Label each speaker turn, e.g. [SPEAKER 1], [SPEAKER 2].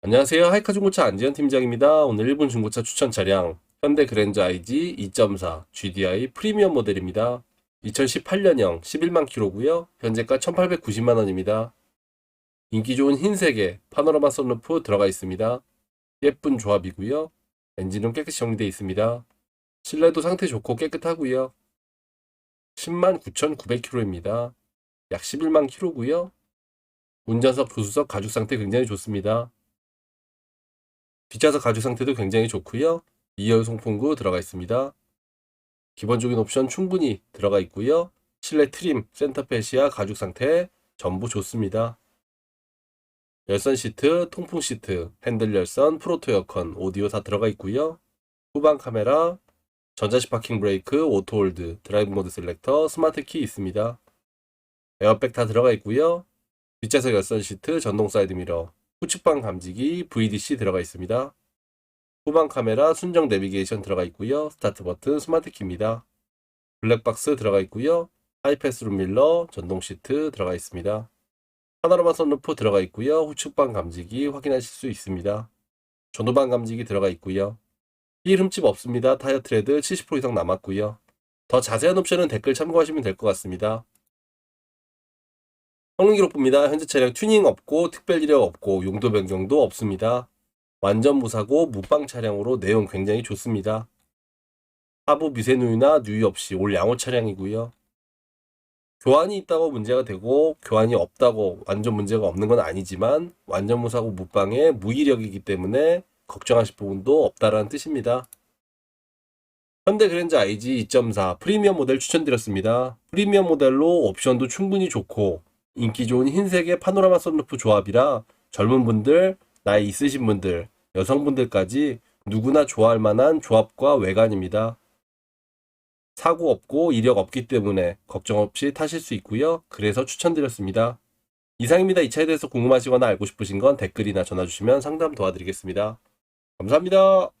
[SPEAKER 1] 안녕하세요. 하이카 중고차 안지현 팀장입니다. 오늘 일본 중고차 추천 차량 현대 그랜저 IG 2.4 GDI 프리미엄 모델입니다. 2018년형 11만 킬로고요. 현재가 1,890만 원입니다. 인기 좋은 흰색에 파노라마 선루프 들어가 있습니다. 예쁜 조합이고요. 엔진은 깨끗이 정리되어 있습니다. 실내도 상태 좋고 깨끗하고요. 10만 9,900km입니다. 약 11만 킬로고요. 운전석, 조수석 가죽 상태 굉장히 좋습니다. 뒷좌석 가죽 상태도 굉장히 좋고요. 2열 송풍구 들어가 있습니다. 기본적인 옵션 충분히 들어가 있고요. 실내 트림, 센터페시아 가죽 상태 전부 좋습니다. 열선 시트, 통풍 시트, 핸들 열선, 프로토 에어컨, 오디오 다 들어가 있고요. 후방 카메라, 전자식 파킹 브레이크, 오토 홀드, 드라이브 모드 셀렉터, 스마트 키 있습니다. 에어백 다 들어가 있고요. 뒷좌석 열선 시트, 전동 사이드 미러, 후측방 감지기, VDC 들어가 있습니다. 후방 카메라, 순정 내비게이션 들어가 있고요. 스타트 버튼, 스마트 키입니다. 블랙박스 들어가 있고요. 하이패스룸 밀러, 전동 시트 들어가 있습니다. 파노라마 선루프 들어가 있고요. 후측방 감지기 확인하실 수 있습니다. 전후방 감지기 들어가 있고요. 휠 흠집 없습니다. 타이어 트레드 70% 이상 남았고요. 더 자세한 옵션은 댓글 참고하시면 될 것 같습니다. 성능 기록부입니다. 현재 차량 튜닝 없고 특별 이력 없고 용도 변경도 없습니다. 완전 무사고 무빵 차량으로 내용 굉장히 좋습니다. 하부 미세 누유나 누유 없이 올 양호 차량이고요. 교환이 있다고 문제가 되고 교환이 없다고 완전 문제가 없는 건 아니지만 완전 무사고 무빵의 무이력이기 때문에 걱정하실 부분도 없다라는 뜻입니다. 현대 그랜저 IG 2.4 프리미엄 모델 추천드렸습니다. 프리미엄 모델로 옵션도 충분히 좋고 인기 좋은 흰색의 파노라마 선루프 조합이라 젊은 분들, 나이 있으신 분들, 여성분들까지 누구나 좋아할 만한 조합과 외관입니다. 사고 없고 이력 없기 때문에 걱정 없이 타실 수 있고요. 그래서 추천드렸습니다. 이상입니다. 이 차에 대해서 궁금하시거나 알고 싶으신 건 댓글이나 전화 주시면 상담 도와드리겠습니다. 감사합니다.